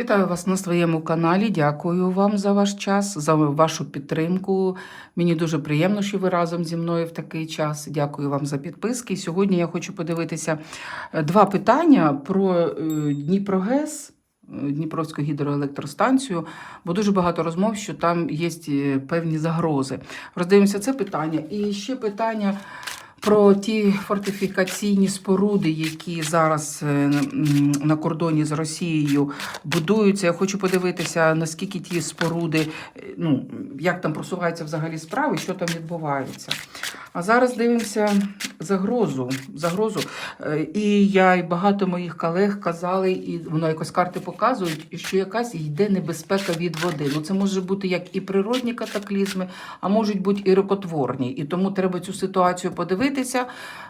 Вітаю вас на своєму каналі. Дякую вам за ваш час, за вашу підтримку. Мені дуже приємно, що ви разом зі мною в такий час. Дякую вам за підписки. Сьогодні я хочу подивитися е, два питання про е, Дніпрогес. е, Дніпровську гідроелектростанцію, бо дуже багато розмов, що там є певні загрози. Роздивимося це питання. І ще питання про ті фортифікаційні споруди, які зараз е, на кордоні з Росією будуються. Я хочу подивитися, наскільки ті споруди, е, ну як там просуваються взагалі справи, що там відбувається. А зараз дивимося загрозу. загрозу. Е, І я і багато моїх колег казали, і воно якось карти показують, що якась йде небезпека від води. Ну це може бути як і природні катаклізми, а можуть бути і рукотворні. І тому треба цю ситуацію подивитися.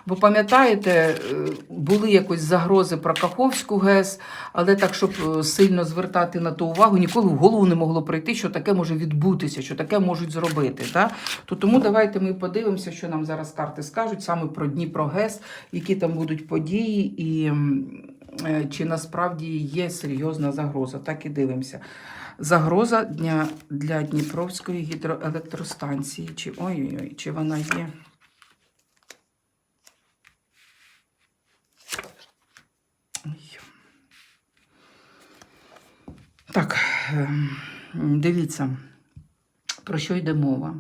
Бо пам'ятаєте, е, були якось загрози про Каховську ГЕС, але так, щоб е, сильно звертати на то увагу, ніколи в голову не могло прийти, що таке може відбутися, що таке можуть зробити. Да? То тому давайте ми подивимося, що нам зараз карти скажуть саме про Дніпро ГЕС, які там будуть події, і е, чи насправді є серйозна загроза. Так і дивимося. Загроза дня для Дніпровської гідроелектростанції. Чи ой-ой-ой, чи вона є? Так, ем, дивіться, про що йде мова.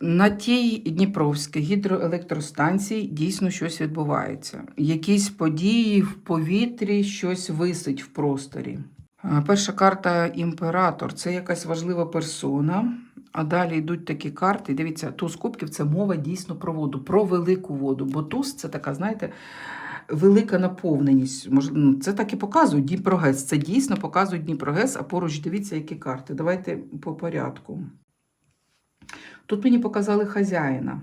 На тій Дніпровській гідроелектростанції дійсно щось відбувається. Якісь події в повітрі, щось висить в просторі. Перша карта імператор це якась важлива персона. А далі йдуть такі карти. Дивіться, туз кубків це мова дійсно про воду, про велику воду. Бо туз це така, знаєте, велика наповненість. Ну, Це так і показують Дніпрогес. Це дійсно показують Дніпрогес, а поруч дивіться, які карти. Давайте по порядку. Тут мені показали хазяїна.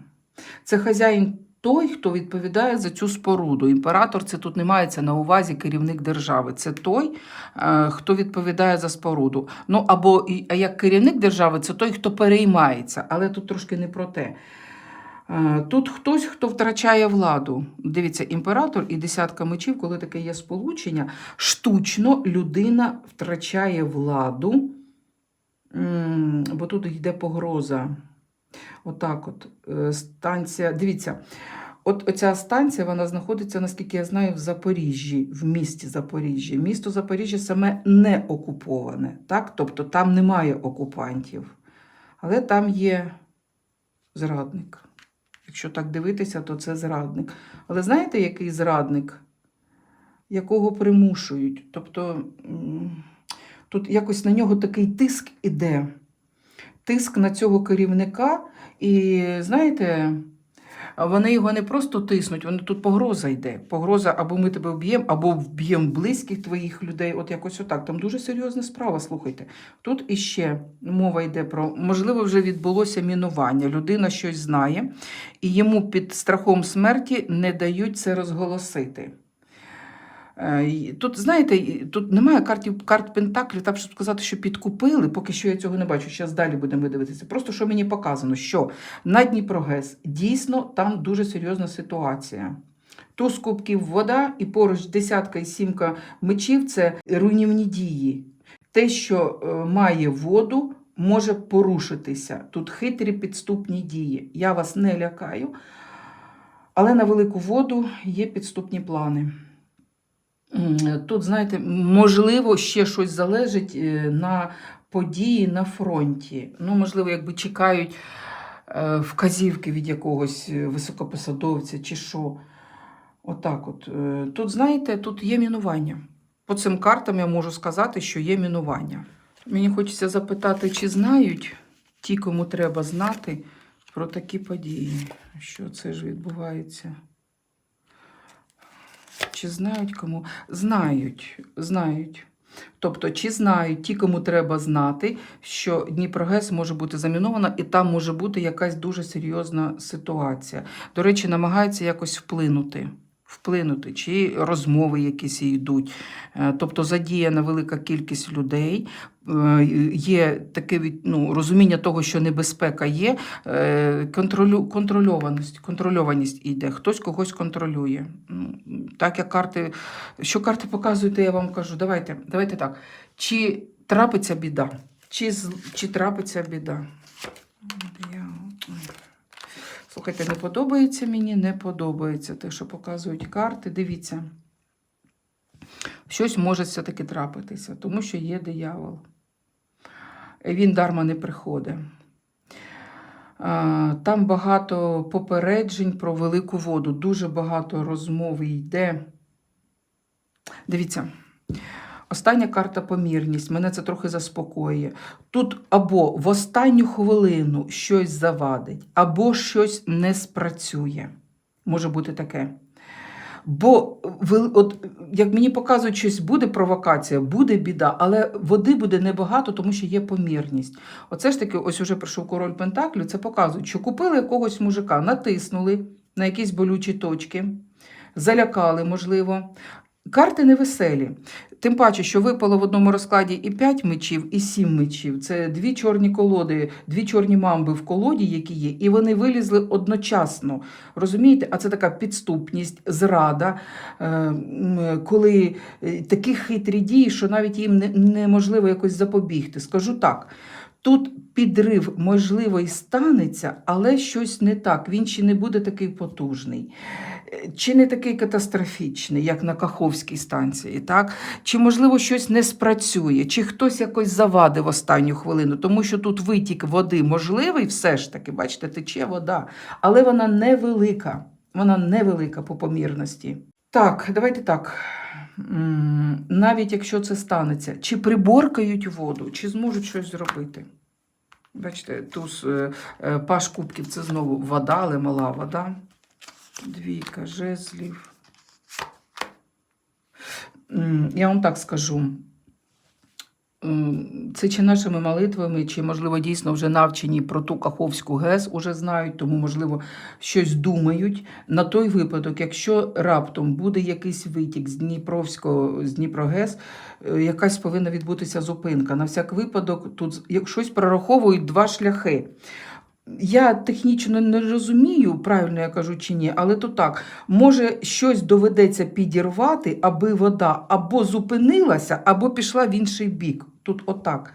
Це хазяїн той, хто відповідає за цю споруду. Імператор це тут не мається на увазі керівник держави. Це той, е, хто відповідає за споруду. Ну або як керівник держави, це той, хто переймається. Але тут трошки не про те. Е, Тут хтось, хто втрачає владу. Дивіться, імператор і десятка мечів, коли таке є сполучення, штучно людина втрачає владу, бо тут йде погроза. Отак, от е, станція. Дивіться, от оця станція вона знаходиться, наскільки я знаю, в Запоріжжі, в місті Запоріжжя. Місто Запоріжжя саме не окуповане, так? тобто там немає окупантів. Але там є зрадник. Якщо так дивитися, то це зрадник. Але знаєте, який зрадник? Якого примушують? Тобто тут якось на нього такий тиск іде. Тиск на цього керівника, і знаєте, вони його не просто тиснуть, вони тут погроза йде. Погроза або ми тебе вб'ємо, або вб'ємо близьких твоїх людей. От якось отак. Там дуже серйозна справа, слухайте. Тут іще мова йде про, можливо, вже відбулося мінування. Людина щось знає, і йому під страхом смерті не дають це розголосити. Е, Тут, знаєте, тут немає картів, карт Пентаклів, так щоб сказати, що підкупили, поки що я цього не бачу. Зараз далі будемо дивитися. Просто що мені показано, що на Дніпрогес дійсно там дуже серйозна ситуація. Туз кубків вода і поруч десятка і сімка мечів це руйнівні дії. Те, що е, має воду, може порушитися. Тут хитрі підступні дії. Я вас не лякаю, але на велику воду є підступні плани. Тут, знаєте, можливо, ще щось залежить е, на події на фронті. Ну, можливо, якби чекають е, вказівки від якогось е, високопосадовця чи що. Отак от. Тут, знаєте, тут є мінування. По цим картам я можу сказати, що є мінування. Мені хочеться запитати, чи знають ті, кому треба знати про такі події, що це ж відбувається. Чи знають кому? Знають, знають. Тобто, чи знають ті, кому треба знати, що Дніпрогес може бути замінована, і там може бути якась дуже серйозна ситуація. До речі, намагаються якось вплинути. Вплинути, чи розмови якісь йдуть. Е, Тобто задіяна велика кількість людей є таке ну, розуміння того, що небезпека є, е, контролю, контрольованість, контрольованість іде, хтось когось контролює. Ну, Так як карти, що карти показують, я вам кажу, давайте, давайте так. Чи трапиться біда? Чи, чи трапиться біда? Слухайте, не подобається мені, не подобається те, що показують карти. Дивіться, щось може все-таки трапитися, тому що є диявол. Він дарма не приходить. Там багато попереджень про велику воду, дуже багато розмови йде. Дивіться, остання карта помірність. Мене це трохи заспокоює. Тут або в останню хвилину щось завадить, або щось не спрацює. Може бути таке. Бо от, як мені показують, щось буде провокація, буде біда, але води буде небагато, тому що є помірність. Оце ж таки, ось уже прийшов король Пентаклю, це показують, що купили якогось мужика, натиснули на якісь болючі точки, залякали, можливо. Карти невеселі. Тим паче, що випало в одному розкладі і 5 мечів, і 7 мечів. Це дві чорні колоди, дві чорні мамби в колоді, які є, і вони вилізли одночасно. Розумієте? А це така підступність, зрада, е, коли е, такі хитрі дії, що навіть їм неможливо якось запобігти. Скажу так. Тут підрив, можливо, і станеться, але щось не так. Він ще не буде такий потужний, чи не такий катастрофічний, як на Каховській станції, так? Чи, можливо, щось не спрацює, чи хтось якось завадив останню хвилину, тому що тут витік води можливий, все ж таки, бачите, тече вода, але вона невелика. Вона невелика по помірності. Так, давайте так. Навіть якщо це станеться, чи приборкають воду, чи зможуть щось зробити? Бачите, туз е, е, паш кубків це знову вода, але мала вода. Двійка жезлів. Я вам так скажу. Це чи нашими молитвами, чи, можливо, дійсно вже навчені про ту Каховську ГЕС уже знають, тому, можливо, щось думають. На той випадок, якщо раптом буде якийсь витік з Дніпровського, з Дніпрогес, е, якась повинна відбутися зупинка. На всяк випадок, тут щось прораховують два шляхи. Я технічно не розумію, правильно я кажу чи ні, але то так. Може, щось доведеться підірвати, аби вода або зупинилася, або пішла в інший бік. Тут отак.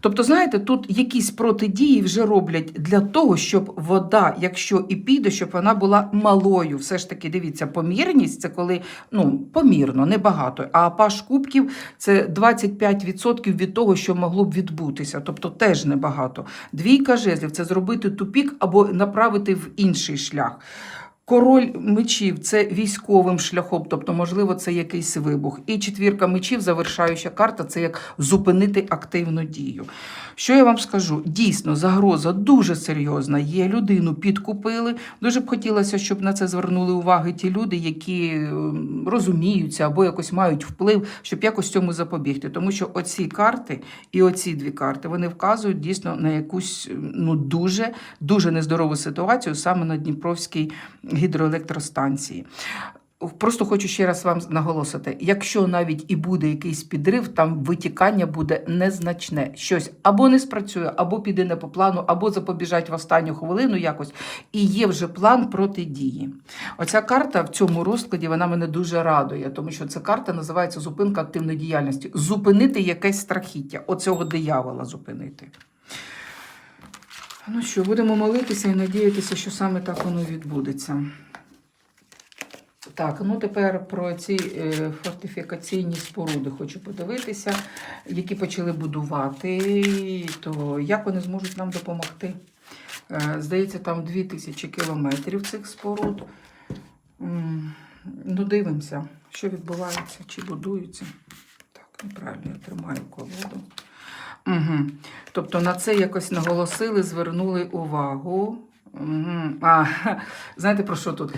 Тобто, знаєте, тут якісь протидії вже роблять для того, щоб вода, якщо і піде, щоб вона була малою. Все ж таки, дивіться, помірність це коли ну, помірно, небагато. А паш кубків це 25% від того, що могло б відбутися. Тобто теж небагато. Двійка жезлів це зробити тупік або направити в інший шлях. Король мечів це військовим шляхом, тобто, можливо, це якийсь вибух. І четвірка мечів, завершаюча карта, це як зупинити активну дію. Що я вам скажу? Дійсно, загроза дуже серйозна. Є людину підкупили. Дуже б хотілося, щоб на це звернули увагу ті люди, які ем, розуміються або якось мають вплив, щоб якось цьому запобігти. Тому що оці карти і оці дві карти вони вказують дійсно на якусь ну дуже дуже нездорову ситуацію саме на Дніпровській гідроелектростанції. Просто хочу ще раз вам наголосити: якщо навіть і буде якийсь підрив, там витікання буде незначне. Щось або не спрацює, або піде не по плану, або запобіжать в останню хвилину якось. І є вже план протидії. Оця карта в цьому розкладі вона мене дуже радує, тому що ця карта називається зупинка активної діяльності. Зупинити якесь страхіття, оцього диявола зупинити. Ну що, будемо молитися і надіятися, що саме так воно відбудеться. Так, ну тепер про ці е, фортифікаційні споруди хочу подивитися, які почали будувати, то як вони зможуть нам допомогти. Е, здається, там 2000 кілометрів цих споруд. Ну, дивимося, що відбувається, чи будуються. Так, неправильно я тримаю колоду. Угу. Тобто на це якось наголосили, звернули увагу. Угу. А, знаєте про що тут?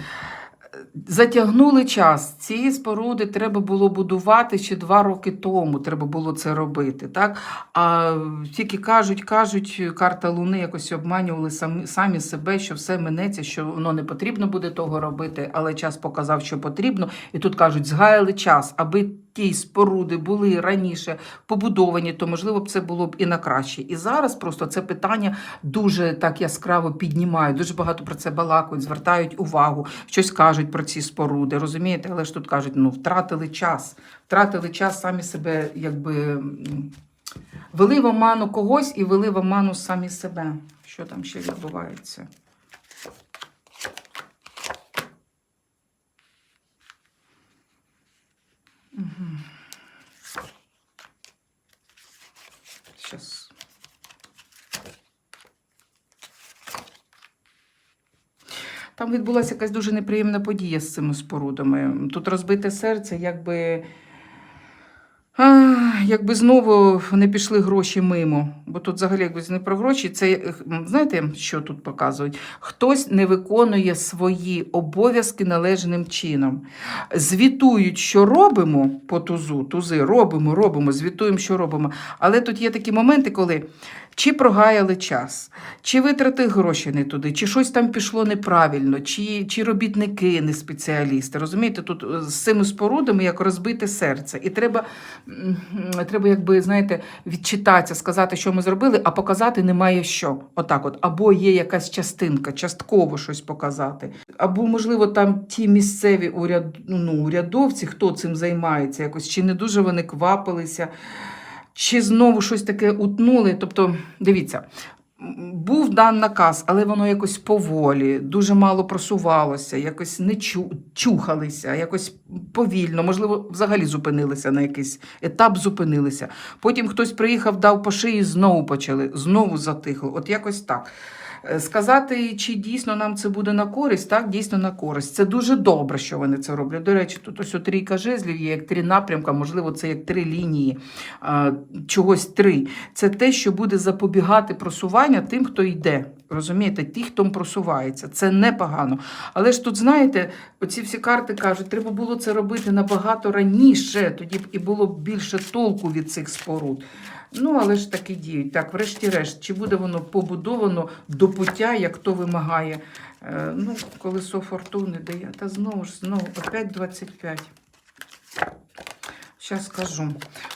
Затягнули час. Ці споруди треба було будувати ще два роки тому. Треба було це робити. Так? А тільки кажуть, кажуть, карта Луни якось обманювали самі, самі себе, що все минеться, що воно не потрібно буде того робити, але час показав, що потрібно. І тут кажуть, згаяли час, аби такі споруди були раніше побудовані, то можливо б це було б і на краще. І зараз просто це питання дуже так яскраво піднімають. Дуже багато про це балакають, звертають увагу, щось кажуть про ці споруди. Розумієте, але ж тут кажуть, ну втратили час, втратили час самі себе, якби вели в оману когось і вели в оману самі себе. Що там ще відбувається? Там відбулася якась дуже неприємна подія з цими спорудами. Тут розбите серце, якби. А, якби знову не пішли гроші мимо. Бо тут взагалі якби не про гроші. Це знаєте, що тут показують? Хтось не виконує свої обов'язки належним чином. Звітують, що робимо по тузу, тузи робимо, робимо, звітуємо, що робимо. Але тут є такі моменти, коли чи прогаяли час, чи витратили гроші не туди, чи щось там пішло неправильно, чи, чи робітники не спеціалісти. Розумієте, тут е, з цими спорудами як розбите серце. І треба, треба якби, знаєте, відчитатися, сказати, що ми зробили, а показати немає що. Отак от. Або є якась частинка, частково щось показати. Або, можливо, там ті місцеві уряд, ну, урядовці, хто цим займається, якось, чи не дуже вони квапилися. Чи знову щось таке утнули? Тобто, дивіться, був дан наказ, але воно якось поволі, дуже мало просувалося, якось не чу, чухалися, якось повільно, можливо, взагалі зупинилися на якийсь етап, зупинилися. Потім хтось приїхав, дав по шиї, знову почали, знову затихло. От якось так. Е, Сказати, чи дійсно нам це буде на користь, так, дійсно на користь. Це дуже добре, що вони це роблять. До речі, тут ось трійка жезлів є як три напрямка, можливо, це як три лінії, а, чогось три. Це те, що буде запобігати просування тим, хто йде. Розумієте, ті, хто просувається. Це непогано. Але ж тут, знаєте, оці всі карти кажуть, треба було це робити набагато раніше, тоді б і було більше толку від цих споруд. Ну, але ж таки діють. Так, врешті-решт, чи буде воно побудовано до пуття, як то вимагає? Е, ну, колесо фортуни дає. Та знову ж, знову, опять 25. Зараз скажу.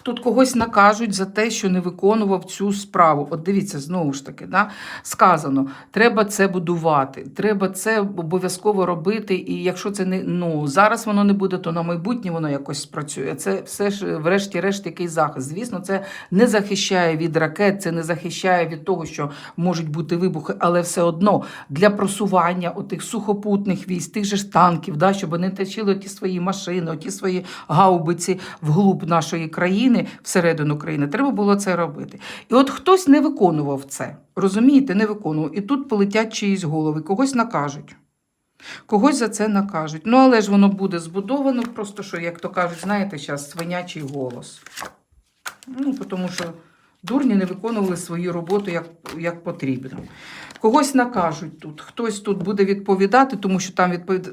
Тут когось накажуть за те, що не виконував цю справу. От дивіться, знову ж таки, да? сказано, треба це будувати, треба це обов'язково робити. І якщо це не ну зараз воно не буде, то на майбутнє воно якось спрацює. Це все ж, врешті-решт, який захист. Звісно, це не захищає від ракет, це не захищає від того, що можуть бути вибухи, але все одно для просування отих сухопутних військ, тих же ж танків, да, щоб вони тащили ті свої машини, ті свої гаубиці вглуб нашої країни, всередину країни, треба було це робити. І от хтось не виконував це. Розумієте, не виконував. І тут полетять чиїсь голови, когось накажуть. Когось за це накажуть. Ну, але ж воно буде збудовано, просто що, як то кажуть, знаєте, зараз свинячий голос. Ну, тому що дурні не виконували свою роботу як, як потрібно. Когось накажуть тут, хтось тут буде відповідати, тому що там відповід...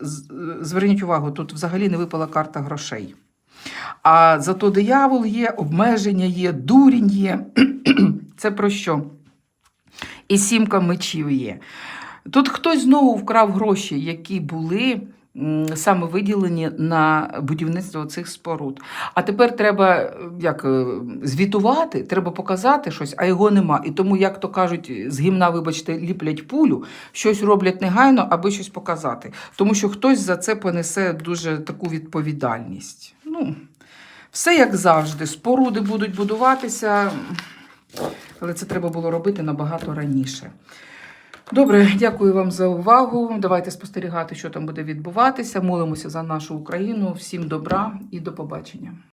зверніть увагу, тут взагалі не випала карта грошей. А зато диявол є, обмеження є, дурінь є. Це про що? І сімка мечів є. Тут хтось знову вкрав гроші, які були саме виділені на будівництво цих споруд. А тепер треба е, як, е, звітувати, треба показати щось, а його нема. І тому, як то кажуть, з гімна, вибачте, ліплять пулю, щось роблять негайно, аби щось показати. Тому що хтось за це понесе дуже таку відповідальність. Все як завжди. Споруди будуть будуватися, але це треба було робити набагато раніше. Добре, дякую вам за увагу. Давайте спостерігати, що там буде відбуватися. Молимося за нашу Україну. Всім добра і до побачення.